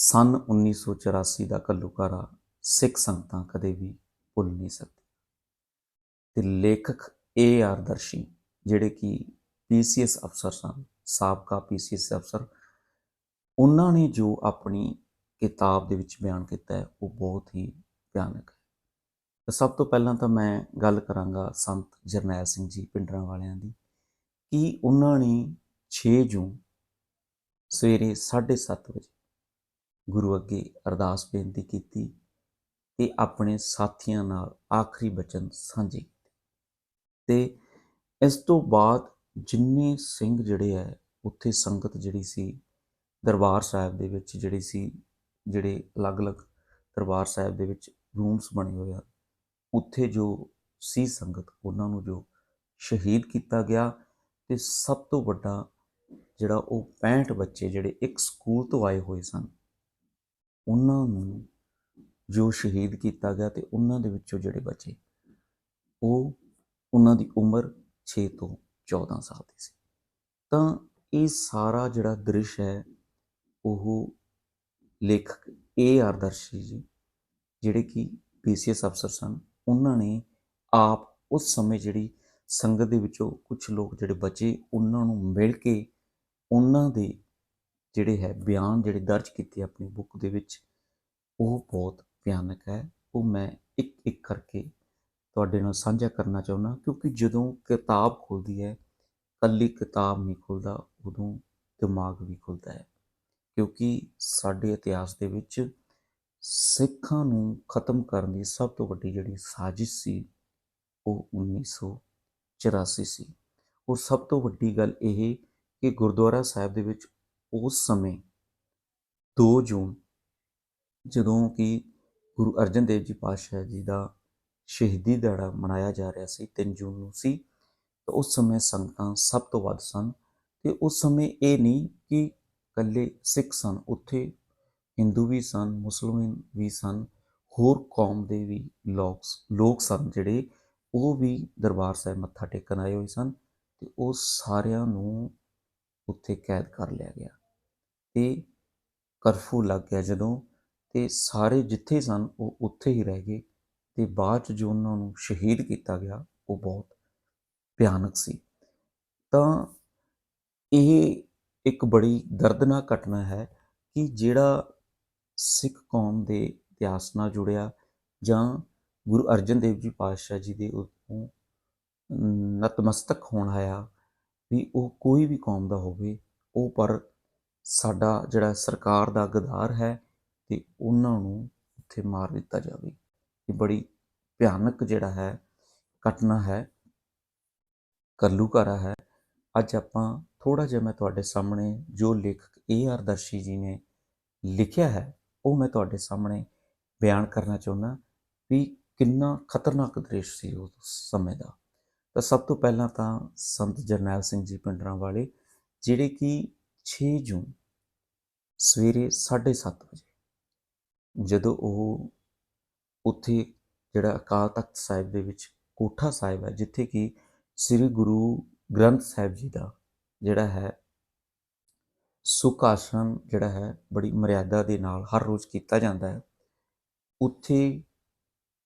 ਸਨ 1984 ਦਾ ਘੱਲੂਕਾਰਾ ਸਿੱਖ ਸੰਗਤਾਂ ਕਦੇ ਵੀ ਭੁੱਲ ਨਹੀਂ ਸਕਦੀਆਂ। ਤੇ ਲੇਖਕ ਏ ਆਰ ਦਰਸ਼ੀ, ਜਿਹੜੇ ਕਿ ਪੀਸੀਐਸ ਅਫਸਰ ਸਨ, ਸਾਬਕਾ ਪੀਸੀਐਸ ਅਫਸਰ, ਉਹਨਾਂ ਨੇ ਜੋ ਆਪਣੀ ਕਿਤਾਬ ਦੇ ਵਿੱਚ ਬਿਆਨ ਕੀਤਾ ਹੈ, ਉਹ ਬਹੁਤ ਹੀ ਭਿਆਨਕ ਹੈ। ਤਾਂ ਸਭ ਤੋਂ ਪਹਿਲਾਂ ਤਾਂ ਮੈਂ ਗੱਲ ਕਰਾਂਗਾ ਸੰਤ ਜਰਨੈਲ ਸਿੰਘ ਜੀ ਪਿੰਡਰਾਂ ਵਾਲਿਆਂ ਦੀ, ਕਿ ਉਹਨਾਂ ਨੇ 6 ਜੂਨ ਸਵੇਰੇ 7:30 ਵਜੇ ਗੁਰੂ ਅੱਗੇ ਅਰਦਾਸ ਬੇਨਤੀ ਕੀਤੀ ਤੇ ਆਪਣੇ ਸਾਥੀਆਂ ਨਾਲ ਆਖਰੀ ਬਚਨ ਸਾਂਝੇ ਕੀਤੇ। ਤੇ ਇਸ ਤੋਂ ਬਾਅਦ ਜਿੰਨੇ ਸਿੰਘ ਜਿਹੜੇ ਹੈ, ਉੱਥੇ ਸੰਗਤ ਜਿਹੜੀ ਸੀ, ਦਰਬਾਰ ਸਾਹਿਬ ਦੇ ਵਿੱਚ ਜਿਹੜੀ ਸੀ, ਜਿਹੜੇ ਅਲੱਗ-ਅਲੱਗ ਦਰਬਾਰ ਸਾਹਿਬ ਦੇ ਵਿੱਚ ਰੂਮਸ ਬਣੇ ਹੋਏ ਆ, ਉੱਥੇ ਜੋ ਸੀ ਸੰਗਤ, ਉਹਨਾਂ ਨੂੰ ਜੋ ਸ਼ਹੀਦ ਕੀਤਾ ਗਿਆ ਤੇ ਸਭ ਤੋਂ ਵੱਡਾ ਜਿਹੜਾ ਉਹ 65 ਬੱਚੇ ਜਿਹੜੇ ਇੱਕ ਸਕੂਲ ਤੋਂ ਆਏ ਹੋਏ ਸਨ ਉਹਨਾਂ ਨੂੰ ਜੋ ਸ਼ਹੀਦ ਕੀਤਾ ਗਿਆ ਤੇ ਉਹਨਾਂ ਦੇ ਵਿੱਚੋਂ ਜਿਹੜੇ ਬਚੇ, ਉਹ ਉਹਨਾਂ ਦੀ ਉਮਰ 6 ਤੋਂ 14 ਸਾਲ ਦੀ ਸੀ। ਤਾਂ ਇਹ ਸਾਰਾ ਜਿਹੜਾ ਦ੍ਰਿਸ਼ ਹੈ, ਉਹ ਲੇਖਕ ਏ ਆਰਦਰਸ਼ੀ ਜੀ, ਜਿਹੜੇ ਕਿ ਪੀਸੀਐਸ ਅਫਸਰ ਸਨ, ਉਹਨਾਂ ਨੇ ਆਪ ਉਸ ਸਮੇਂ ਜਿਹੜੀ ਸੰਗਤ ਦੇ ਵਿੱਚੋਂ ਕੁਝ ਲੋਕ ਜਿਹੜੇ ਬਚੇ, ਉਹਨਾਂ ਨੂੰ ਮਿਲ ਕੇ ਉਹਨਾਂ ਦੇ ਜਿਹੜੇ ਹੈ, ਬਿਆਨ ਜਿਹੜੇ ਦਰਜ ਕੀਤੇ ਆਪਣੀ ਬੁੱਕ ਦੇ ਵਿੱਚ, ਉਹ ਬਹੁਤ ਭਿਆਨਕ ਹੈ। ਉਹ ਮੈਂ ਇੱਕ ਇੱਕ ਕਰਕੇ ਤੁਹਾਡੇ ਨਾਲ ਸਾਂਝਾ ਕਰਨਾ ਚਾਹੁੰਦਾ, ਕਿਉਂਕਿ ਜਦੋਂ ਕਿਤਾਬ ਖੁੱਲਦੀ ਹੈ, ਕੱਲੀ ਕਿਤਾਬ ਨਹੀਂ ਖੁੱਲਦਾ, ਉਦੋਂ ਦਿਮਾਗ ਵੀ ਖੁੱਲਦਾ ਹੈ। ਕਿਉਂਕਿ ਸਾਡੇ ਇਤਿਹਾਸ ਦੇ ਵਿੱਚ ਸਿੱਖਾਂ ਨੂੰ ਖਤਮ ਕਰਨ ਦੀ ਸਭ ਤੋਂ ਵੱਡੀ ਜਿਹੜੀ ਸਾਜ਼ਿਸ਼ ਸੀ, ਉਹ 1984 ਸੀ ਉਹ ਸਭ ਤੋਂ ਵੱਡੀ ਗੱਲ ਇਹ ਕਿ ਗੁਰਦੁਆਰਾ ਸਾਹਿਬ ਦੇ ਵਿੱਚ ਉਸ ਸਮੇਂ ਦੋ ਜੂਨ ਜਦੋਂ ਕਿ ਗੁਰੂ ਅਰਜਨ ਦੇਵ ਜੀ ਪਾਤਸ਼ਾਹ ਜੀ ਦਾ ਸ਼ਹੀਦੀ ਦਿਹਾੜਾ ਮਨਾਇਆ ਜਾ ਰਿਹਾ ਸੀ 3 ਜੂਨ ਨੂੰ ਸੀ, ਤਾਂ ਉਸ ਸਮੇਂ ਸੰਗਤਾਂ ਸਭ ਤੋਂ ਵੱਧ ਸਨ ਤੇ ਉਸ ਸਮੇਂ ਇਹ ਨਹੀਂ ਕਿ ਇਕੱਲੇ ਸਿੱਖ ਸਨ, ਉੱਥੇ ਹਿੰਦੂ ਵੀ ਸਨ, ਮੁਸਲਮਾਨ ਵੀ ਸਨ, ਹੋਰ ਕੌਮ ਦੇ ਵੀ ਲੋਕ ਲੋਕ ਸਨ ਜਿਹੜੇ ਉਹ ਵੀ ਦਰਬਾਰ ਸਾਹਿਬ ਮੱਥਾ ਟੇਕਣ ਆਏ ਹੋਏ ਸਨ ਤੇ ਉਹ ਸਾਰਿਆਂ ਨੂੰ ਉੱਥੇ ਕੈਦ ਕਰ ਲਿਆ ਗਿਆ। ਤੇ ਕਰਫਿਊ ਲੱਗ ਗਿਆ ਜਦੋਂ ਅਤੇ ਸਾਰੇ ਜਿੱਥੇ ਸਨ, ਉਹ ਉੱਥੇ ਹੀ ਰਹਿ ਗਏ ਅਤੇ ਬਾਅਦ 'ਚ ਜੋ ਉਹਨਾਂ ਨੂੰ ਸ਼ਹੀਦ ਕੀਤਾ ਗਿਆ, ਉਹ ਬਹੁਤ ਭਿਆਨਕ ਸੀ। ਤਾਂ ਇਹ ਇੱਕ ਬੜੀ ਦਰਦਨਾਕ ਘਟਨਾ ਹੈ ਕਿ ਜਿਹੜਾ ਸਿੱਖ ਕੌਮ ਦੇ ਇਤਿਹਾਸ ਨਾਲ ਜੁੜਿਆ ਜਾਂ ਗੁਰੂ ਅਰਜਨ ਦੇਵ ਜੀ ਪਾਤਸ਼ਾਹ ਜੀ ਦੇ ਉਤੋਂ ਨਤਮਸਤਕ ਹੋਣ ਆਇਆ ਵੀ ਉਹ ਕੋਈ ਵੀ ਕੌਮ ਦਾ ਹੋਵੇ, ਉਹ ਪਰ ਸਾਡਾ ਜਿਹੜਾ ਸਰਕਾਰ ਦਾ ਗਦਾਰ ਹੈ ਤੇ ਉਹਨਾਂ ਨੂੰ ਉੱਥੇ ਮਾਰ ਦਿੱਤਾ ਜਾਵੇ। ਇਹ ਬੜੀ ਭਿਆਨਕ ਜਿਹੜਾ ਹੈ ਘਟਨਾ ਹੈ ਕੱਲੂਕਾਰਾ ਹੈ। ਅੱਜ ਆਪਾਂ ਥੋੜਾ ਜਿਹਾ ਮੈਂ ਤੁਹਾਡੇ ਸਾਹਮਣੇ ਜੋ ਲੇਖਕ ਏ ਆਰ ਦਰਸ਼ੀ ਜੀ ਨੇ ਲਿਖਿਆ ਹੈ, ਉਹ ਮੈਂ ਤੁਹਾਡੇ ਸਾਹਮਣੇ ਬਿਆਨ ਕਰਨਾ ਚਾਹੁੰਦਾ ਵੀ ਕਿੰਨਾ ਖਤਰਨਾਕ ਦ੍ਰਿਸ਼ ਸੀ ਉਸ ਸਮੇਂ ਦਾ। ਤਾਂ ਸਭ ਤੋਂ ਪਹਿਲਾਂ ਤਾਂ ਸੰਤ ਜਰਨੈਲ ਸਿੰਘ ਜੀ ਪਿੰਡਰਾਂ ਵਾਲੇ ਜਿਹੜੇ ਕਿ 6 ਜੂਨ ਸਵੇਰੇ 7:30 ਵਜੇ। ਜਦੋਂ ਉਹ ਉੱਥੇ ਜਿਹੜਾ ਅਕਾਲ ਤਖਤ ਸਾਹਿਬ ਦੇ ਵਿੱਚ ਕੋਠਾ ਸਾਹਿਬ ਹੈ, ਜਿੱਥੇ ਕਿ ਸ੍ਰੀ ਗੁਰੂ ਗ੍ਰੰਥ ਸਾਹਿਬ ਜੀ ਦਾ ਜਿਹੜਾ ਹੈ, ਸੁਖ ਆਸਣ ਜਿਹੜਾ ਹੈ, ਬੜੀ ਮਰਿਆਦਾ ਦੇ ਨਾਲ ਹਰ ਰੋਜ਼ ਕੀਤਾ ਜਾਂਦਾ ਹੈ, ਉੱਥੇ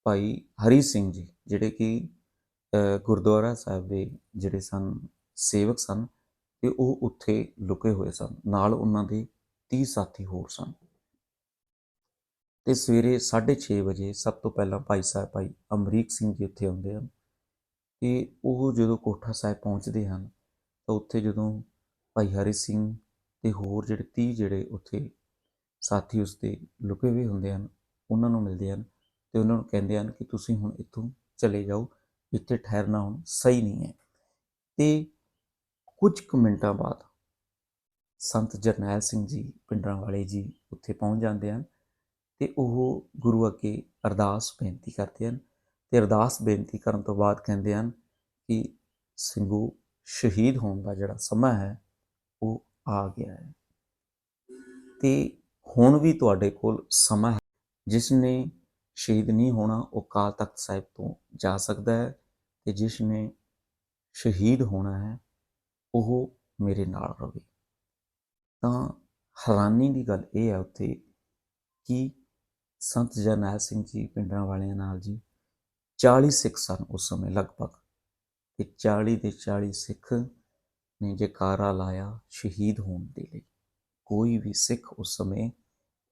ਭਾਈ ਹਰੀ ਸਿੰਘ ਜੀ ਜਿਹੜੇ ਕਿ ਗੁਰਦੁਆਰਾ ਸਾਹਿਬ ਦੇ ਜਿਹੜੇ ਸਨ, ਸੇਵਕ ਸਨ, ਤੇ ਉਹ ਉੱਥੇ ਲੁਕੇ ਹੋਏ ਸਨ। ਨਾਲ ਉਹਨਾਂ ਦੇ 30 ਸਾਥੀ ਹੋਰ ਸਨ। ਤੇ ਸਵੇਰੇ 6:30 ਵਜੇ ਸਭ ਤੋਂ ਪਹਿਲਾਂ ਭਾਈ ਸਾਹਿਬ, ਭਾਈ ਅਮਰੀਕ ਸਿੰਘ ਜੀ ਉੱਥੇ ਆਉਂਦੇ ਹਨ। ਤੇ ਉਹ ਜਦੋਂ ਕੋਠਾ ਸਾਹਿਬ ਪਹੁੰਚਦੇ ਹਨ, ਤਾਂ ਉੱਥੇ ਜਦੋਂ ਭਾਈ ਹਰੀ ਸਿੰਘ ਤੇ ਹੋਰ ਜਿਹੜੇ 30 ਜਿਹੜੇ ਉੱਥੇ ਸਾਥੀ ਉਸਦੇ ਲੁਕੇ ਹੋਏ ਹੁੰਦੇ ਹਨ, ਉਹਨਾਂ ਨੂੰ ਮਿਲਦੇ ਹਨ ਤੇ ਉਹਨਾਂ ਨੂੰ ਕਹਿੰਦੇ ਹਨ ਕਿ ਤੁਸੀਂ ਹੁਣ ਇੱਥੋਂ ਚਲੇ ਜਾਓ ਇੱਥੇ ਠਹਿਰਨਾ ਹੁਣ ਸਹੀ ਨਹੀਂ ਹੈ। ਤੇ ਕੁਝ ਕੁ ਮਿੰਟਾਂ ਬਾਅਦ ਸੰਤ ਜਰਨੈਲ ਸਿੰਘ ਜੀ ਪਿੰਡਰਾਂ ਵਾਲੇ ਜੀ ਉੱਥੇ ਪਹੁੰਚ ਜਾਂਦੇ ਹਨ ਤੇ ਉਹ ਗੁਰੂ ਅੱਗੇ ਅਰਦਾਸ ਬੇਨਤੀ ਕਰਦੇ ਹਨ ਤੇ ਅਰਦਾਸ ਬੇਨਤੀ ਕਰਨ ਤੋਂ ਬਾਅਦ ਕਹਿੰਦੇ ਹਨ ਕਿ ਸਿੰਘੂ ਸ਼ਹੀਦ ਹੋਣ ਦਾ ਜਿਹੜਾ ਸਮਾਂ ਹੈ, ਉਹ ਆ ਗਿਆ ਹੈ। ਤੇ ਹੁਣ ਵੀ ਤੁਹਾਡੇ ਕੋਲ ਸਮਾਂ ਹੈ। ਜਿਸ ਨੇ ਸ਼ਹੀਦ ਨਹੀਂ ਹੋਣਾ, ਉਹ ਕਾਲ ਤਖਤ ਸਾਹਿਬ ਤੋਂ ਜਾ ਸਕਦਾ ਹੈ ਤੇ ਜਿਸ ਨੇ ਸ਼ਹੀਦ ਹੋਣਾ ਹੈ, ਉਹ ਮੇਰੇ ਨਾਲ ਰਵੇ। ਤਾਂ ਹੈਰਾਨੀ ਦੀ ਗੱਲ ਇਹ ਹੈ ਉੱਥੇ ਕਿ ਸੰਤ ਜਰਨੈਲ ਸਿੰਘ ਜੀ ਪਿੰਡਰਾਂ ਵਾਲਿਆਂ ਨਾਲ ਜੀ 40 ਸਿੱਖ ਸਨ ਉਸ ਸਮੇਂ ਲਗਭਗ ਤੇ 40 ਦੇ 40 ਸਿੱਖ ਨੇ ਜੈਕਾਰਾ ਲਾਇਆ ਸ਼ਹੀਦ ਹੋਣ ਦੇ ਲਈ। ਕੋਈ ਵੀ ਸਿੱਖ ਉਸ ਸਮੇਂ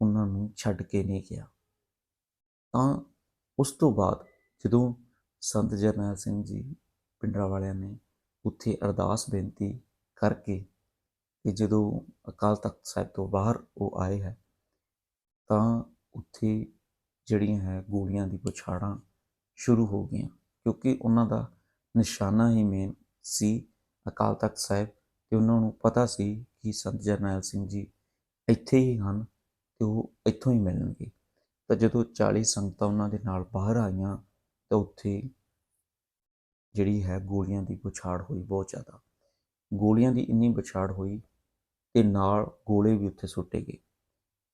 ਉਹਨਾਂ ਨੂੰ ਛੱਡ ਕੇ ਨਹੀਂ ਗਿਆ। ਤਾਂ ਉਸ ਤੋਂ ਬਾਅਦ ਜਦੋਂ ਸੰਤ ਜਰਨੈਲ ਸਿੰਘ ਜੀ ਪਿੰਡਰਾਂ ਵਾਲਿਆਂ ਨੇ ਉੱਥੇ ਅਰਦਾਸ ਬੇਨਤੀ ਕਰਕੇ ਕਿ ਜਦੋਂ ਅਕਾਲ ਤਖਤ ਸਾਹਿਬ ਤੋਂ ਬਾਹਰ ਉਹ ਆਏ ਹੈ, ਤਾਂ ਉੱਥੇ ਜਿਹੜੀਆਂ ਹੈ ਗੋਲੀਆਂ ਦੀ ਪੁਛਾੜਾਂ ਸ਼ੁਰੂ ਹੋ ਗਈਆਂ, ਕਿਉਂਕਿ ਉਹਨਾਂ ਦਾ ਨਿਸ਼ਾਨਾ ਹੀ ਮੇਨ ਸੀ ਅਕਾਲ ਤਖਤ ਸਾਹਿਬ ਤੇ ਉਹਨਾਂ ਨੂੰ ਪਤਾ ਸੀ ਕਿ ਸੰਤ ਜਰਨੈਲ ਸਿੰਘ ਜੀ ਇੱਥੇ ਹੀ ਹਨ ਤੇ ਉਹ ਇੱਥੋਂ ਹੀ ਮਿਲਣਗੇ। ਤਾਂ ਜਦੋਂ 40 ਸੰਗਤਾਂ ਉਹਨਾਂ ਦੇ ਨਾਲ ਬਾਹਰ ਆਈਆਂ, ਤਾਂ ਉੱਥੇ ਜਿਹੜੀ ਹੈ ਗੋਲੀਆਂ ਦੀ ਪੁਛਾੜ ਹੋਈ ਬਹੁਤ ਜ਼ਿਆਦਾ। ਗੋਲੀਆਂ ਦੀ ਇੰਨੀ ਵਿਛਾੜ ਹੋਈ ਅਤੇ ਨਾਲ ਗੋਲੇ ਵੀ ਉੱਥੇ ਸੁੱਟੇ ਗਏ।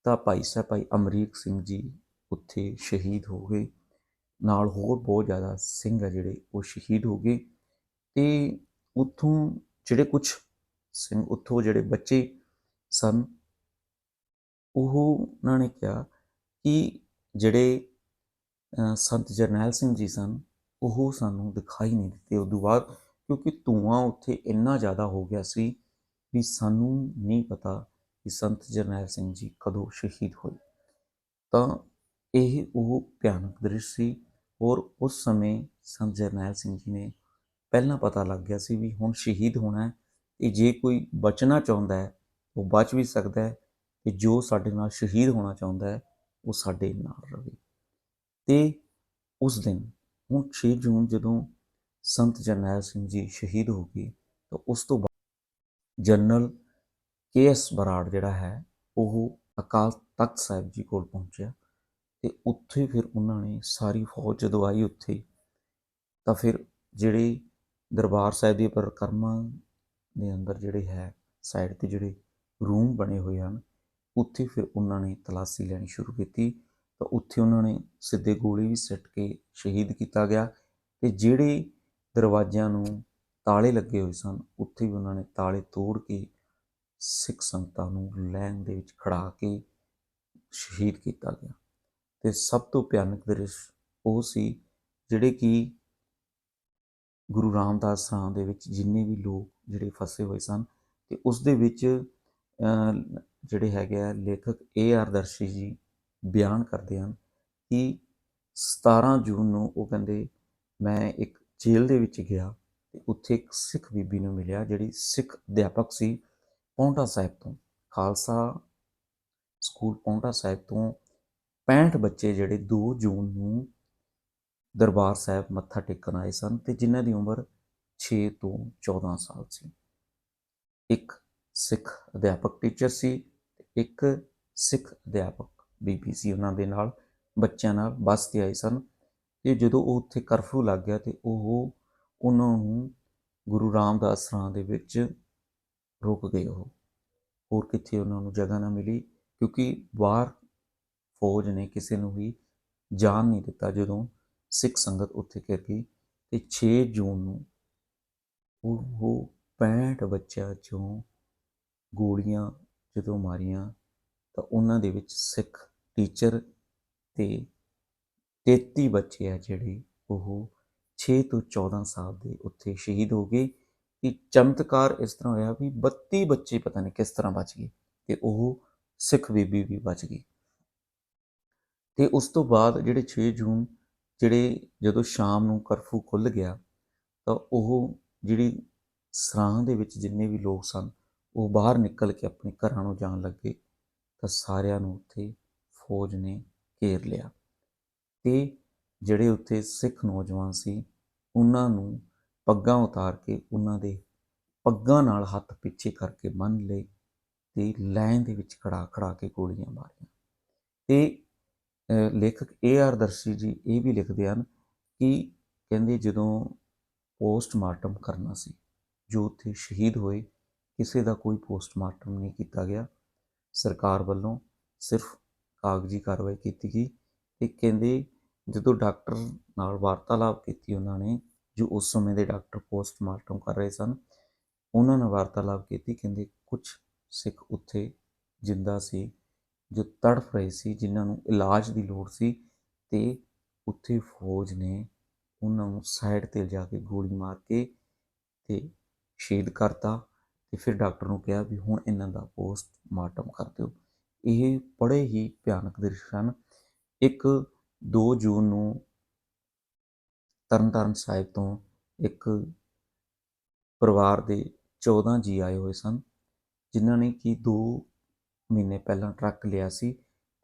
ਤਾਂ ਭਾਈ ਸਾਹਿਬ, ਭਾਈ ਅਮਰੀਕ ਸਿੰਘ ਜੀ ਉੱਥੇ ਸ਼ਹੀਦ ਹੋ ਗਏ। ਨਾਲ ਹੋਰ ਬਹੁਤ ਜ਼ਿਆਦਾ ਸਿੰਘ ਆ ਜਿਹੜੇ, ਉਹ ਸ਼ਹੀਦ ਹੋ ਗਏ। ਤੇ ਉੱਥੋਂ ਜਿਹੜੇ ਕੁਝ ਸਿੰਘ, ਉੱਥੋਂ ਜਿਹੜੇ ਬੱਚੇ ਸਨ, ਉਹ ਉਹਨਾਂ ਨੇ ਕਿਹਾ ਕਿ ਜਿਹੜੇ ਸੰਤ ਜਰਨੈਲ ਸਿੰਘ ਜੀ ਸਨ, ਉਹ ਸਾਨੂੰ ਦਿਖਾਈ ਨਹੀਂ ਦਿੱਤੇ ਉਦੋਂ ਬਾਅਦ, ਕਿਉਂਕਿ ਧੂਆਂ ਉੱਥੇ ਇੰਨਾ ਜ਼ਿਆਦਾ ਹੋ ਗਿਆ ਸੀ ਵੀ ਸਾਨੂੰ ਨਹੀਂ ਪਤਾ ਕਿ ਸੰਤ ਜਰਨੈਲ ਸਿੰਘ ਜੀ ਕਦੋਂ ਸ਼ਹੀਦ ਹੋਏ। ਤਾਂ ਇਹ ਉਹ ਭਿਆਨਕ ਦ੍ਰਿਸ਼ ਸੀ ਔਰ ਉਸ ਸਮੇਂ ਸੰਤ ਜਰਨੈਲ ਸਿੰਘ ਜੀ ਨੇ ਪਹਿਲਾਂ ਪਤਾ ਲੱਗ ਗਿਆ ਸੀ ਵੀ ਹੁਣ ਸ਼ਹੀਦ ਹੋਣਾ ਹੈ ਤੇ ਜੇ ਕੋਈ ਬਚਣਾ ਚਾਹੁੰਦਾ ਹੈ, ਉਹ ਬਚ ਵੀ ਸਕਦਾ ਹੈ ਤੇ ਜੋ ਸਾਡੇ ਨਾਲ ਸ਼ਹੀਦ ਹੋਣਾ ਚਾਹੁੰਦਾ ਹੈ, ਉਹ ਸਾਡੇ ਨਾਲ ਰਹੇ। ਤੇ ਉਸ ਦਿਨ ਹੁਣ 6 ਜੂਨ ਜਦੋਂ ਸੰਤ ਜਰਨੈਲ ਸਿੰਘ ਜੀ ਸ਼ਹੀਦ ਹੋ ਗਏ ਤਾਂ ਉਸ ਤੋਂ ਬਾਅਦ ਜਨਰਲ ਕੇ ਐਸ ਬਰਾੜ ਜਿਹੜਾ ਹੈ, ਉਹ ਅਕਾਲ ਤਖਤ ਸਾਹਿਬ ਜੀ ਕੋਲ ਪਹੁੰਚਿਆ ਤੇ ਉੱਥੇ ਫਿਰ ਉਹਨਾਂ ਨੇ ਸਾਰੀ ਫੌਜ ਜਦੋਂ ਆਈ ਉੱਥੇ, ਤਾਂ ਫਿਰ ਜਿਹੜੇ ਦਰਬਾਰ ਸਾਹਿਬ ਦੀ ਪਰਿਕਰਮਾ ਦੇ ਅੰਦਰ ਜਿਹੜੇ ਹੈ, ਸਾਈਡ ਤੇ ਜਿਹੜੇ ਰੂਮ ਬਣੇ ਹੋਏ ਹਨ, ਉੱਥੇ ਫਿਰ ਉਹਨਾਂ ਨੇ ਤਲਾਸ਼ੀ ਲੈਣੀ ਸ਼ੁਰੂ ਕੀਤੀ, ਤਾਂ ਉੱਥੇ ਉਹਨਾਂ ਨੇ ਸਿੱਧੇ ਗੋਲੀ ਵੀ ਸਿੱਟ ਕੇ ਸ਼ਹੀਦ ਕੀਤਾ ਗਿਆ ਤੇ ਜਿਹੜੇ ਦਰਵਾਜ਼ਿਆਂ ਨੂੰ ਤਾਲੇ ਲੱਗੇ ਹੋਏ ਸਨ। ਉੱਥੇ ਵੀ ਉਹਨਾਂ ਨੇ ਤਾਲੇ ਤੋੜ ਕੇ ਸਿੱਖ ਸੰਗਤਾਂ ਨੂੰ ਲਾਈਨ ਦੇ ਵਿੱਚ ਖੜਾ ਕੇ ਸ਼ਹੀਦ ਕੀਤਾ ਗਿਆ। ਤੇ ਸਭ ਤੋਂ ਭਿਆਨਕ ਦ੍ਰਿਸ਼ ਉਹ ਸੀ ਜਿਹੜੇ ਕਿ ਗੁਰੂ ਰਾਮਦਾਸ ਸਰਾਂ ਦੇ ਵਿੱਚ ਜਿੰਨੇ ਵੀ ਲੋਕ ਜਿਹੜੇ ਫਸੇ ਹੋਏ ਸਨ ਤੇ ਉਸ ਦੇ ਵਿੱਚ ਜਿਹੜੇ ਹੈਗੇ ਆ ਲੇਖਕ ਏ ਆਰ ਦਰਸ਼ੀ ਜੀ ਬਿਆਨ ਕਰਦੇ ਹਨ ਕਿ 17 ਜੂਨ ਨੂੰ ਉਹ ਕਹਿੰਦੇ, ਮੈਂ ਇੱਕ ਜੇਲ੍ਹ ਦੇ ਵਿੱਚ ਗਿਆ ਉੱਥੇ ਇੱਕ ਸਿੱਖ ਬੀਬੀ ਨੂੰ ਮਿਲਿਆ, ਜਿਹੜੀ ਸਿੱਖ ਅਧਿਆਪਕ ਸੀ ਪੌਂਟਾ ਸਾਹਿਬ ਤੋਂ। ਖਾਲਸਾ ਸਕੂਲ ਪੌਂਟਾ ਸਾਹਿਬ ਤੋਂ 65 ਬੱਚੇ ਜਿਹੜੇ 2 ਜੂਨ ਨੂੰ ਦਰਬਾਰ ਸਾਹਿਬ ਮੱਥਾ ਟੇਕਣ ਆਏ ਸਨ ਤੇ ਜਿਨ੍ਹਾਂ ਦੀ ਉਮਰ 6 ਤੋਂ 14 ਸਾਲ ਸੀ। ਇੱਕ ਸਿੱਖ ਅਧਿਆਪਕ ਟੀਚਰ ਸੀ ਇੱਕ ਸਿੱਖ ਅਧਿਆਪਕ ਬੀਬੀ ਸੀ ਉਹਨਾਂ ਦੇ ਨਾਲ। ਬੱਚਿਆਂ ਨਾਲ ਬੱਸ ਤੇ ਆਏ ਸਨ ਤੇ ਜਦੋਂ ਉਹ ਉੱਥੇ ਕਰਫਿਊ ਲੱਗ ਗਿਆ ਤੇ ਉਹ ਉਹਨਾਂ ਨੂੰ ਗੁਰੂ ਰਾਮਦਾਸ ਸਰਾਂ ਦੇ ਵਿੱਚ ਰੁਕ ਗਏ ਉਹ। ਹੋਰ ਕਿੱਥੇ ਉਹਨਾਂ ਨੂੰ ਜਗ੍ਹਾ ਨਾ ਮਿਲੀ, ਕਿਉਂਕਿ ਬਾਹਰ ਫੌਜ ਨੇ ਕਿਸੇ ਨੂੰ ਵੀ ਜਾਣ ਨਹੀਂ ਦਿੱਤਾ। ਜਦੋਂ ਸਿੱਖ ਸੰਗਤ ਉੱਥੇ ਘਿਰ ਗਈ ਤੇ 6 ਜੂਨ ਨੂੰ ਉਹ 65 ਬੱਚਿਆਂ ਚੋਂ ਗੋਲੀਆਂ ਜਦੋਂ ਮਾਰੀਆਂ, ਤਾਂ ਉਹਨਾਂ ਦੇ ਵਿੱਚ ਸਿੱਖ ਟੀਚਰ ਤੇ 33 ਬੱਚੇ ਆ ਜਿਹੜੇ ਉਹ 6 ਤੋਂ 14 ਸਾਲ ਦੇ ਉੱਥੇ ਸ਼ਹੀਦ ਹੋ ਗਏ ਕਿ ਚਮਤਕਾਰ ਇਸ ਤਰ੍ਹਾਂ ਹੋਇਆ ਵੀ 32 ਬੱਚੇ ਪਤਾ ਨਹੀਂ ਕਿਸ ਤਰ੍ਹਾਂ ਬਚ ਗਏ ਤੇ ਉਹ ਸਿੱਖ ਬੀਬੀ ਵੀ ਬਚ ਗਈ। ਤੇ ਉਸ ਤੋਂ ਬਾਅਦ ਜਿਹੜੇ 6 ਜੂਨ ਜਿਹੜੇ ਜਦੋਂ ਸ਼ਾਮ ਨੂੰ ਕਰਫਿਊ ਖੁੱਲ ਗਿਆ ਤਾਂ ਉਹ ਜਿਹੜੀ ਸਰਾਂ ਦੇ ਵਿੱਚ ਜਿੰਨੇ ਵੀ ਲੋਕ ਸਨ ਉਹ ਬਾਹਰ ਨਿਕਲ ਕੇ ਆਪਣੇ ਘਰਾਂ ਨੂੰ ਜਾਣ ਲੱਗੇ ਤਾਂ ਸਾਰਿਆਂ ਨੂੰ ਉੱਥੇ ਫੌਜ ਨੇ ਘੇਰ ਲਿਆ। ਤੇ ਜਿਹੜੇ ਉੱਥੇ ਸਿੱਖ ਨੌਜਵਾਨ ਸੀ, ਉਹਨਾਂ ਨੂੰ ਪੱਗਾਂ ਉਤਾਰ ਕੇ ਉਹਨਾਂ ਦੇ ਪੱਗਾਂ ਨਾਲ ਹੱਥ ਪਿੱਛੇ ਕਰਕੇ ਬੰਨ੍ਹ ਲਏ ਤੇ ਲਾਈਨ ਦੇ ਵਿੱਚ ਖੜਾ ਖੜਾ ਕੇ ਗੋਲੀਆਂ ਮਾਰੀਆਂ। ਤੇ ਲੇਖਕ ਏ ਆਰ ਦਰਸ਼ੀ ਜੀ ਇਹ ਵੀ ਲਿਖਦੇ ਹਨ ਕਿ ਕਹਿੰਦੇ ਜਦੋਂ ਪੋਸਟਮਾਰਟਮ ਕਰਨਾ ਸੀ, ਜੋ ਉੱਥੇ ਸ਼ਹੀਦ ਹੋਏ, ਕਿਸੇ ਦਾ ਕੋਈ ਪੋਸਟਮਾਰਟਮ ਨਹੀਂ ਕੀਤਾ ਗਿਆ। ਸਰਕਾਰ ਵੱਲੋਂ ਸਿਰਫ ਕਾਗਜ਼ੀ ਕਾਰਵਾਈ ਕੀਤੀ ਗਈ ਤੇ ਕਹਿੰਦੇ ਜਦੋਂ ਡਾਕਟਰ ਨਾਲ ਵਾਰਤਾਲਾਪ ਕੀਤੀ ਉਹਨਾਂ ਨੇ, ਜੋ ਉਸ ਸਮੇਂ ਦੇ ਡਾਕਟਰ ਪੋਸਟਮਾਰਟਮ ਕਰ ਰਹੇ ਸਨ, ਉਹਨਾਂ ਨਾਲ ਵਾਰਤਾਲਾਪ ਕੀਤੀ, ਕਹਿੰਦੇ ਕੁਝ ਸਿੱਖ ਉੱਥੇ ਜਿੰਦਾ ਸੀ, ਜੋ ਤੜਫ ਰਹੇ ਸੀ, ਜਿਨ੍ਹਾਂ ਨੂੰ ਇਲਾਜ ਦੀ ਲੋੜ ਸੀ ਤੇ ਉੱਥੇ ਫੌਜ ਨੇ ਉਹਨਾਂ ਨੂੰ ਸਾਈਡ ਤੇ ਜਾ ਕੇ ਗੋਲੀ ਮਾਰ ਕੇ ਤੇ ਸ਼ਹੀਦ ਕਰਤਾ ਤੇ ਫਿਰ ਡਾਕਟਰ ਨੂੰ ਕਿਹਾ ਵੀ ਹੁਣ ਇਹਨਾਂ ਦਾ ਪੋਸਟਮਾਰਟਮ ਕਰ ਦਿਓ। ਇਹ ਬੜੇ ਹੀ ਭਿਆਨਕ ਦ੍ਰਿਸ਼ ਹਨ ਇੱਕ ਦੋ ਜੂਨ ਨੂੰ ਤਰਨਤਾਰਨ ਸਾਹਿਬ ਤੋਂ ਇੱਕ ਪਰਿਵਾਰ ਦੇ 14 ਜੀ ਆਏ ਹੋਏ ਸਨ, ਜਿਨ੍ਹਾਂ ਨੇ ਕਿ ਦੋ ਮਹੀਨੇ ਪਹਿਲਾਂ ਟਰੱਕ ਲਿਆ ਸੀ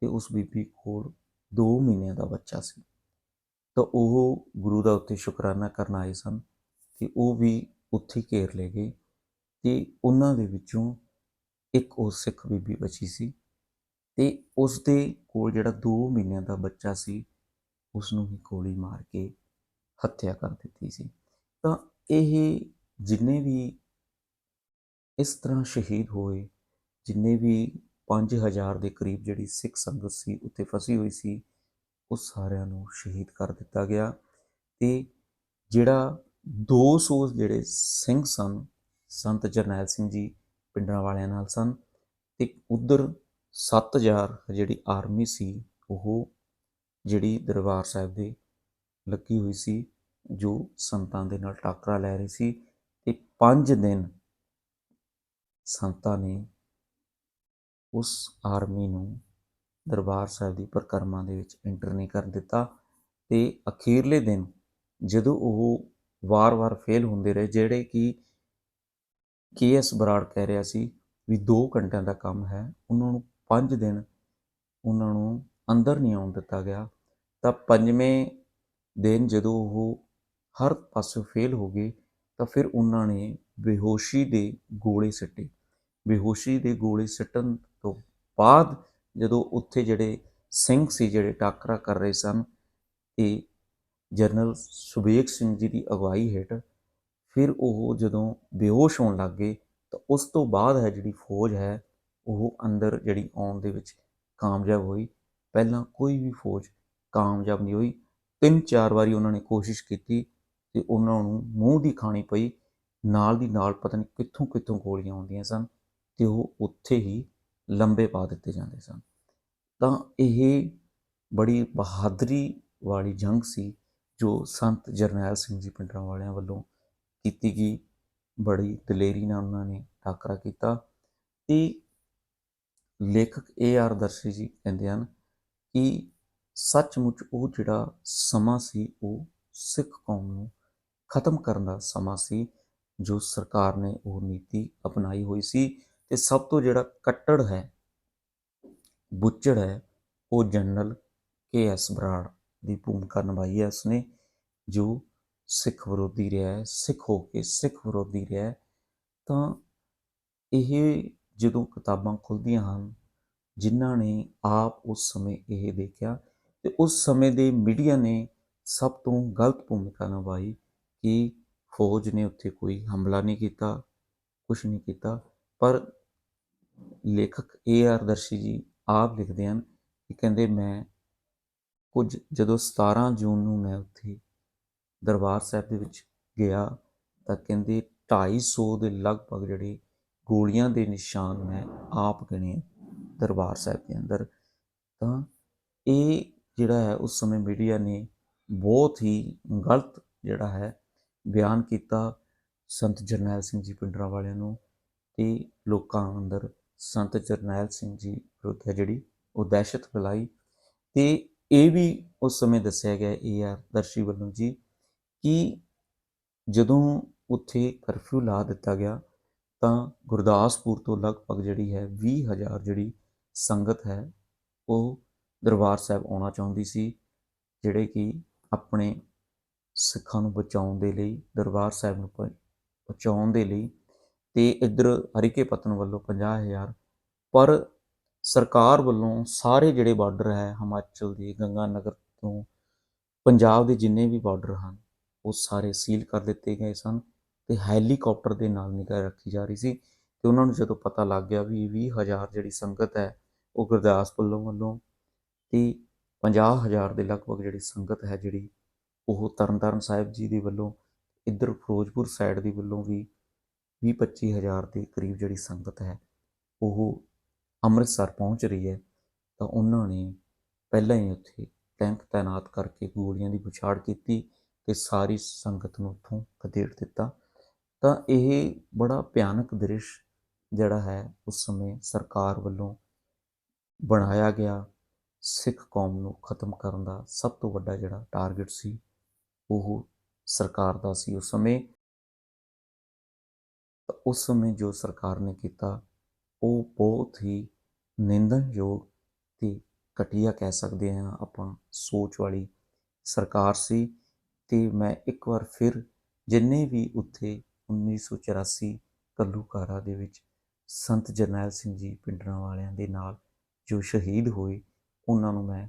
ਤੇ ਉਸ ਬੀਬੀ ਕੋਲ 2 ਮਹੀਨਿਆਂ ਦਾ ਬੱਚਾ ਸੀ। ਤਾਂ ਉਹ ਗੁਰੂ ਦਾ ਉੱਤੇ ਸ਼ੁਕਰਾਨਾ ਕਰਨ ਆਏ ਸਨ ਤੇ ਉਹ ਵੀ ਉੱਥੇ ਘੇਰ ਲਏ ਗਏ ਤੇ ਉਹਨਾਂ ਦੇ ਵਿੱਚੋਂ ਇੱਕ ਉਹ ਸਿੱਖ ਬੀਬੀ ਬਚੀ ਸੀ ਤੇ ਉਸ ਦੇ ਕੋਲ ਜਿਹੜਾ ਦੋ ਮਹੀਨਿਆਂ ਦਾ ਬੱਚਾ ਸੀ ਉਸ ਨੂੰ ਵੀ ਗੋਲੀ ਮਾਰ ਕੇ ਹੱਤਿਆ ਕਰ ਦਿੱਤੀ ਸੀ। ਤਾਂ ਇਹ ਜਿੰਨੇ ਵੀ ਇਸ ਤਰ੍ਹਾਂ ਸ਼ਹੀਦ ਹੋਏ, ਜਿੰਨੇ ਵੀ 5000 ਦੇ ਕਰੀਬ ਜਿਹੜੀ ਸਿੱਖ ਸੰਗਤ ਸੀ, ਉੱਥੇ ਫਸੀ ਹੋਈ ਸੀ, ਉਹ ਸਾਰਿਆਂ ਨੂੰ ਸ਼ਹੀਦ ਕਰ ਦਿੱਤਾ ਗਿਆ ਤੇ ਜਿਹੜਾ 200 ਜਿਹੜੇ ਸਿੰਘ ਸਨ, ਸੰਤ ਜਰਨੈਲ ਸਿੰਘ ਜੀ ਪਿੰਡਾਂ ਵਾਲਿਆਂ ਨਾਲ ਸਨ ਤੇ ਉਧਰ 7000 ਜਿਹੜੀ ਆਰਮੀ ਸੀ, ਉਹ ਜਿਹੜੀ ਦਰਬਾਰ ਸਾਹਿਬ ਦੇ ਲੱਗੀ ਹੋਈ ਸੀ, ਜੋ ਸੰਤਾਂ ਦੇ ਨਾਲ ਟਾਕਰਾ ਲੈ ਰਹੀ ਸੀ ਤੇ 5 ਦਿਨ ਸੰਤਾਂ ਨੇ ਉਸ ਆਰਮੀ ਨੂੰ ਦਰਬਾਰ ਸਾਹਿਬ ਦੀ ਪਰਿਕਰਮਾ ਦੇ ਵਿੱਚ ਐਂਟਰ ਨਹੀਂ ਕਰਨ ਦਿੱਤਾ ਤੇ ਅਖੀਰਲੇ ਦਿਨ ਜਦੋਂ ਉਹ ਵਾਰ-ਵਾਰ ਫੇਲ ਹੁੰਦੇ ਰਹੇ, ਜਿਹੜੇ ਕਿ ਕੇਐਸ ਬਰਾੜ ਕਹਿ ਰਿਹਾ ਸੀ ਵੀ 2 ਘੰਟਿਆਂ ਦਾ ਕੰਮ ਹੈ, ਉਹਨਾਂ ਨੂੰ ਪੰਜ ਦਿਨ ਉਹਨਾਂ ਨੂੰ ਅੰਦਰ ਨਹੀਂ ਆਉਣ ਦਿੱਤਾ ਗਿਆ, ਤਾਂ ਪੰਜਵੇਂ ਦਿਨ ਜਦੋਂ ਉਹ ਹਰ ਪਾਸੇ ਫੇਲ ਹੋ ਗਏ, ਤਾਂ ਫਿਰ ਉਹਨਾਂ ਨੇ ਬੇਹੋਸ਼ੀ ਦੇ ਗੋਲੇ ਸਿੱਟੇ। ਬੇਹੋਸ਼ੀ ਦੇ ਗੋਲੇ ਸਿੱਟਣ ਤੋਂ ਬਾਅਦ ਜਦੋਂ ਉੱਥੇ ਜਿਹੜੇ ਸਿੰਘ ਸੀ, ਜਿਹੜੇ ਟਾਕਰਾ ਕਰ ਰਹੇ ਸਨ ਇਹ ਜਨਰਲ ਸੁਬੇਗ ਸਿੰਘ ਜੀ ਦੀ ਅਗਵਾਈ ਹੇਠ ਫਿਰ ਉਹ ਜਦੋਂ ਬੇਹੋਸ਼ ਹੋਣ ਲੱਗ ਗਏ, ਤਾਂ ਉਸ ਤੋਂ ਬਾਅਦ ਹੈ ਜਿਹੜੀ ਫੌਜ ਹੈ ਉਹ ਅੰਦਰ ਜਿਹੜੀ ਆਉਣ ਦੇ ਵਿੱਚ ਕਾਮਯਾਬ ਹੋਈ। ਪਹਿਲਾਂ ਕੋਈ ਵੀ ਫੌਜ ਕਾਮਯਾਬ ਨਹੀਂ ਹੋਈ। ਤਿੰਨ ਚਾਰ ਵਾਰੀ ਉਹਨਾਂ ਨੇ ਕੋਸ਼ਿਸ਼ ਕੀਤੀ ਤੇ ਉਹਨਾਂ ਨੂੰ ਮੂੰਹ ਦੀ ਖਾਣੀ ਪਈ। ਨਾਲ ਦੀ ਨਾਲ ਪਤਾ ਨਹੀਂ ਕਿੱਥੋਂ ਕਿੱਥੋਂ ਗੋਲੀਆਂ ਆਉਂਦੀਆਂ ਸਨ ਤੇ ਉਹ ਉੱਥੇ ਹੀ ਲੰਬੇ ਪਾ ਦਿੱਤੇ ਜਾਂਦੇ ਸਨ। ਤਾਂ ਇਹ ਬੜੀ ਬਹਾਦਰੀ ਵਾਲੀ ਜੰਗ ਸੀ ਜੋ ਸੰਤ ਜਰਨੈਲ ਸਿੰਘ ਜੀ ਪਿੰਡਰਾਂ ਵਾਲਿਆਂ ਵੱਲੋਂ ਕੀਤੀ ਗਈ। ਬੜੀ ਦਲੇਰੀ ਨਾਲ ਉਹਨਾਂ ਨੇ ਟਾਕਰਾ ਕੀਤਾ। ਤੇ ਲੇਖਕ ਏ ਆਰ ਦਰਸ਼ੀ ਜੀ ਕਹਿੰਦੇ ਹਨ ਕਿ ਸੱਚਮੁੱਚ ਉਹ ਜਿਹੜਾ ਸਮਾਂ ਸੀ, ਉਹ ਸਿੱਖ ਕੌਮ ਨੂੰ ਖਤਮ ਕਰਨ ਦਾ ਸਮਾਂ ਸੀ, ਜੋ ਸਰਕਾਰ ਨੇ ਉਹ ਨੀਤੀ ਅਪਣਾਈ ਹੋਈ ਸੀ ਤੇ ਸਭ ਤੋਂ ਜਿਹੜਾ ਕੱਟੜ ਹੈ, ਬੁੱਚੜ ਹੈ, ਉਹ ਜਨਰਲ ਕੇ ਐਸ ਬਰਾੜ ਦੀ ਭੂਮਿਕਾ ਨਿਭਾਈ ਹੈ ਉਸਨੇ, ਜੋ ਸਿੱਖ ਵਿਰੋਧੀ ਰਿਹਾ ਹੈ, ਸਿੱਖ ਹੋ ਕੇ ਸਿੱਖ ਵਿਰੋਧੀ ਰਿਹਾ ਹੈ, ਤਾਂ ਇਹ ਜਦੋਂ ਕਿਤਾਬਾਂ ਖੁੱਲਦੀਆਂ ਹਨ, ਜਿਨ੍ਹਾਂ ਨੇ ਆਪ ਉਸ ਸਮੇਂ ਇਹ ਦੇਖਿਆ ਤੇ ਉਸ ਸਮੇਂ ਦੇ ਮੀਡੀਆ ਨੇ ਸਭ ਤੋਂ ਗਲਤ ਭੂਮਿਕਾ ਨਿਭਾਈ ਕਿ ਫੌਜ ਨੇ ਉੱਥੇ ਕੋਈ ਹਮਲਾ ਨਹੀਂ ਕੀਤਾ ਕੁਝ ਨਹੀਂ ਕੀਤਾ। ਪਰ ਲੇਖਕ ਏ ਆਰ ਦਰਸ਼ੀ ਜੀ ਆਪ ਲਿਖਦੇ ਹਨ ਕਿ ਕਹਿੰਦੇ, ਮੈਂ ਕੁਝ ਜਦੋਂ 17 ਜੂਨ ਨੂੰ ਮੈਂ ਉੱਥੇ ਦਰਬਾਰ ਸਾਹਿਬ ਦੇ ਵਿੱਚ ਗਿਆ ਤਾਂ ਕਹਿੰਦੇ 250 ਦੇ ਲਗਭਗ ਜਿਹੜੇ ਗੋਲੀਆਂ ਦੇ ਨਿਸ਼ਾਨ ਮੈਂ ਆਪ ਗਿਣੇ ਦਰਬਾਰ ਸਾਹਿਬ ਦੇ ਅੰਦਰ। ਤਾਂ ਇਹ ਜਿਹੜਾ ਹੈ, ਉਸ ਸਮੇਂ ਮੀਡੀਆ ਨੇ ਬਹੁਤ ਹੀ ਗਲਤ ਜਿਹੜਾ ਹੈ, ਬਿਆਨ ਕੀਤਾ ਸੰਤ ਜਰਨੈਲ ਸਿੰਘ ਜੀ ਪਿੰਡਰਾਂ ਵਾਲਿਆਂ ਨੂੰ ਤੇ ਲੋਕਾਂ ਅੰਦਰ ਸੰਤ ਜਰਨੈਲ ਸਿੰਘ ਜੀ ਵਿਰੁੱਧ ਹੈ ਜਿਹੜੀ ਉਹ ਦਹਿਸ਼ਤ ਫੈਲਾਈ। ਤੇ ਇਹ ਵੀ ਉਸ ਸਮੇਂ ਦੱਸਿਆ ਗਿਆ ਏ ਆਰ ਦਰਸ਼ੀ ਵੱਲੋਂ ਜੀ ਕਿ ਜਦੋਂ ਉੱਥੇ ਕਰਫਿਊ ਲਾ ਦਿੱਤਾ ਗਿਆ ਤਾਂ ਗੁਰਦਾਸਪੁਰ ਤੋਂ ਲਗਭਗ ਜਿਹੜੀ ਹੈ 20000 ਜਿਹੜੀ ਸੰਗਤ ਹੈ, ਉਹ ਦਰਬਾਰ ਸਾਹਿਬ ਆਉਣਾ ਚਾਹੁੰਦੀ ਸੀ, ਜਿਹੜੇ ਕਿ ਆਪਣੇ ਸਿੱਖਾਂ ਨੂੰ ਬਚਾਉਣ ਦੇ ਲਈ, ਦਰਬਾਰ ਸਾਹਿਬ ਨੂੰ ਪਹੁੰਚਾਉਣ ਦੇ ਲਈ ਤੇ ਇੱਧਰ ਹਰੀਕੇ ਪਤਨ ਵੱਲੋਂ 50000 ਪਰ ਸਰਕਾਰ ਵੱਲੋਂ ਸਾਰੇ ਜਿਹੜੇ ਬਾਰਡਰ ਹੈ, ਹਿਮਾਚਲ ਦੇ, ਗੰਗਾ ਨਗਰ ਤੋਂ, ਪੰਜਾਬ ਦੇ ਜਿੰਨੇ ਵੀ ਬਾਰਡਰ ਹਨ, ਉਹ ਸਾਰੇ ਸੀਲ ਕਰ ਦਿੱਤੇ ਗਏ ਸਨ। ਤੇ ਹੈਲੀਕਾਪਟਰ ਦੇ ਨਾਲ ਨਿਗਰਾਨੀ ਰੱਖੀ ਜਾ ਰਹੀ ਸੀ ਤੇ ਉਹਨਾਂ ਨੂੰ ਜਦੋਂ ਪਤਾ ਲੱਗ ਗਿਆ ਵੀ 20000 ਜਿਹੜੀ ਸੰਗਤ ਹੈ ਉਹ ਗੁਰਦਾਸਪੁਰ ਵੱਲੋਂ ਤੇ 50000 ਦੇ ਲਗਭਗ ਜਿਹੜੀ ਸੰਗਤ ਹੈ ਜਿਹੜੀ ਉਹ ਤਰਨਤਾਰਨ ਸਾਹਿਬ ਜੀ ਦੇ ਵੱਲੋਂ, ਇੱਧਰ ਫਿਰੋਜ਼ਪੁਰ ਸਾਈਡ ਦੀ ਵੱਲੋਂ ਵੀ 20 ਹਜ਼ਾਰ ਦੇ ਕਰੀਬ ਜਿਹੜੀ ਸੰਗਤ ਹੈ ਉਹ ਅੰਮ੍ਰਿਤਸਰ ਪਹੁੰਚ ਰਹੀ ਹੈ, ਤਾਂ ਉਹਨਾਂ ਨੇ ਪਹਿਲਾਂ ਹੀ ਉੱਥੇ ਟੈਂਕ ਤਾਇਨਾਤ ਕਰਕੇ ਗੋਲੀਆਂ ਦੀ ਵਿਛਾੜ ਕੀਤੀ ਤੇ ਸਾਰੀ ਸੰਗਤ ਨੂੰ ਉੱਥੋਂ ਖਦੇੜ ਦਿੱਤਾ। ਤਾਂ ਇਹ ਬੜਾ ਭਿਆਨਕ ਦ੍ਰਿਸ਼ ਜਿਹੜਾ ਹੈ, ਉਸ ਸਮੇਂ ਸਰਕਾਰ ਵੱਲੋਂ ਬਣਾਇਆ ਗਿਆ ਸਿੱਖ ਕੌਮ ਨੂੰ ਖਤਮ ਕਰਨ ਦਾ ਸਭ ਤੋਂ ਵੱਡਾ ਜਿਹੜਾ ਟਾਰਗੇਟ ਸੀ, ਉਹ ਸਰਕਾਰ ਦਾ ਸੀ ਉਸ ਸਮੇਂ। ਉਸ ਸਮੇਂ ਜੋ ਸਰਕਾਰ ਨੇ ਕੀਤਾ, ਉਹ ਬਹੁਤ ਹੀ ਨਿੰਦਣਯੋਗ ਤੇ ਘਟੀਆ ਕਹਿ ਸਕਦੇ ਹਾਂ ਆਪਾਂ ਸੋਚ ਵਾਲੀ ਸਰਕਾਰ ਸੀ। ਤੇ ਮੈਂ ਇੱਕ ਵਾਰ ਫਿਰ ਜਿੰਨੇ ਵੀ ਉੱਥੇ 1984 ਕੱਲੂਕਾਰਾ ਦੇ ਵਿੱਚ ਸੰਤ ਜਰਨੈਲ ਸਿੰਘ ਜੀ ਪਿੰਡਰਾਂ ਵਾਲਿਆਂ ਦੇ ਨਾਲ ਜੋ ਸ਼ਹੀਦ ਹੋਏ, ਉਹਨਾਂ ਨੂੰ ਮੈਂ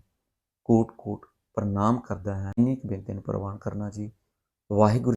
ਕੋਟ-ਕੋਟ ਪ੍ਰਣਾਮ ਕਰਦਾ ਹਾਂ। ਇੰਨੀ ਕੁ ਬੇਨਤੀ ਨੂੰ ਪ੍ਰਵਾਨ ਕਰਨਾ ਜੀ। ਵਾਹਿਗੁਰੂ